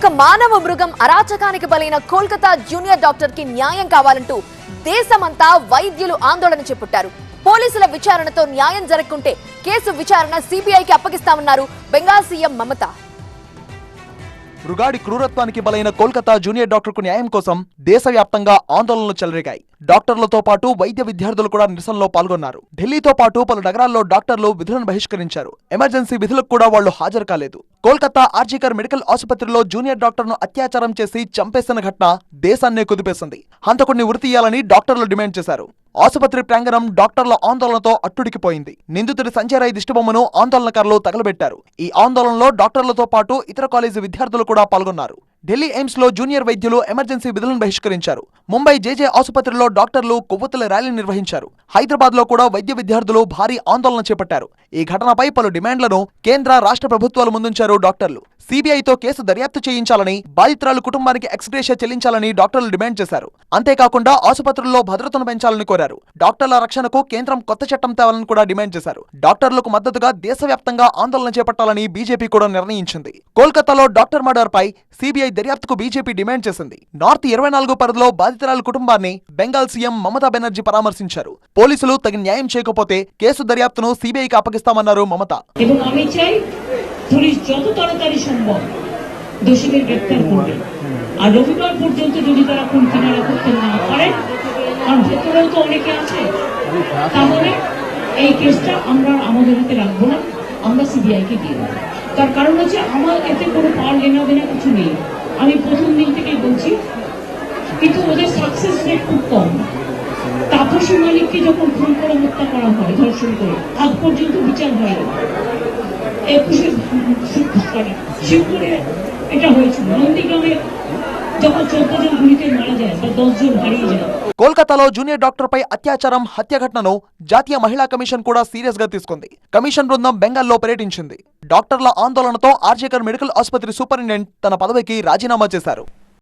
ఒక మానవ మృగం అరాచకానికి బలైన కోల్కతా జూనియర్ డాక్టర్కి న్యాయం కావాలంటూ దేశమంతా వైద్యులు ఆందోళన చేపట్టారు. పోలీసుల విచారణతో న్యాయం జరగకుంటే కేసు విచారణ సిబిఐకి అప్పగిస్తామన్నారు బెంగాల్ సీఎం మమత. మృగాడి క్రూరత్వానికి బలైన కోల్కతా జూనియర్ డాక్టర్కు న్యాయం కోసం దేశవ్యాప్తంగా ఆందోళనలు చెలరేగాయి. డాక్టర్లతో పాటు వైద్య విద్యార్థులు కూడా నిరసనలో పాల్గొన్నారు. ఢిల్లీతో పాటు పలు నగరాల్లో డాక్టర్లు విధులను బహిష్కరించారు. ఎమర్జెన్సీ విధులకు కూడా వాళ్ళు హాజరు కాలేదు. కోల్కతా ఆర్జికర్ మెడికల్ ఆసుపత్రిలో జూనియర్ డాక్టర్ను అత్యాచారం చేసి చంపేసిన ఘటన దేశాన్నే కుదిపేసింది. హంతకుడిని ఉరితీయాలని డాక్టర్లు డిమాండ్ చేశారు. ఆసుపత్రి ప్రాంగణం డాక్టర్ల ఆందోళనతో అట్టుడికిపోయింది. నిందితుడి సంజయ్ దిష్టిబొమ్మను ఆందోళనకారులు తగలబెట్టారు. ఈ ఆందోళనలో డాక్టర్లతో పాటు ఇతర కాలేజీ విద్యార్థులు కూడా పాల్గొన్నారు. ఢిల్లీ ఎయిమ్స్లో జూనియర్ వైద్యులు ఎమర్జెన్సీ విధులను బహిష్కరించారు. ముంబై జేజే ఆసుపత్రిలో డాక్టర్లు కొవ్వొత్తుల ర్యాలీ నిర్వహించారు. హైదరాబాద్లో కూడా వైద్య విద్యార్థులు భారీ ఆందోళన చేపట్టారు. ఈ ఘటనపై పలు డిమాండ్లను కేంద్ర రాష్ట్ర ప్రభుత్వాలు ముందుంచారు డాక్టర్లు. సిబిఐతో కేసు దర్యాప్తు చేయించాలని బాధితురాలు కుటుంబానికి ఎక్స్గ్రేషియా చెల్లించాలని డాక్టర్లు డిమాండ్ చేశారు. అంతేకాకుండా ఆసుపత్రుల్లో భద్రతను పెంచాలని కోరారు. డాక్టర్ల రక్షణకు కేంద్రం కొత్త చట్టం తేవాలని కూడా డిమాండ్ చేశారు. డాక్టర్లకు మద్దతుగా దేశవ్యాప్తంగా ఆందోళన చేపట్టాలని బీజేపీ కూడా నిర్ణయించింది. కోల్కతాలో డాక్టర్ మర్డర్ పై సిబిఐ దర్యాప్తుకు బీజేపీ డిమాండ్ చేసింది నార్త్ ఇరవై నాలుగు పరిధిలో బాధితురాలు కుటుంబాన్ని బెంగాల్ సీఎం మమతా బెనర్జీ పరామర్శించారు పోలీసులు తగిన న్యాయం చేయకపోతే కేసు దర్యాప్తును సిబిఐకి అప్పగిస్తామన్నారు మమత এবং আমি চাই পুলিশ যত তাড়াতাড়ি সম্ভব দোষীদের গ্রেপ্তার করবে আর রবিবার পর্যন্ত যদি তারা খুন কিনারা করতে না পারে কারণ ভেতরেও তো অনেকে আছে তাহলে এই কেসটা আমরা আমাদের হাতে রাখবো না আমরা সিবিআইকে দিয়ে দেবো তার কারণ হচ্ছে আমার এতে কোনো পাওয়ার লেনা দেনা কিছু নেই আমি প্রথম দিন থেকেই বলছি কিন্তু ওদের সাকসেস রেট খুব কম তাপসী মালিককে যখন খুন করে হত্যা করা হয় ধর্ষণ করে আজ পর্যন্ত বিচার হয় একুশে শিবপুরে এটা হয়েছিল নন্দীগ্রামে যখন চোদ্দ জন গুলিতে মারা যায় বা দশ জন হারিয়ে যায় కోల్కతాలో జూనియర్ డాక్టర్ పై అత్యాచారం హత్య ఘటనను జాతీయ మహిళా కమిషన్ కూడా సీరియస్ గా తీసుకుంది కమిషన్ బృందం బెంగాల్లో పర్యటించింది డాక్టర్ల ఆందోళనతో ఆర్జేకర్ మెడికల్ ఆసుపత్రి సూపరింటెండెంట్ తన పదవికి రాజీనామా చేశారు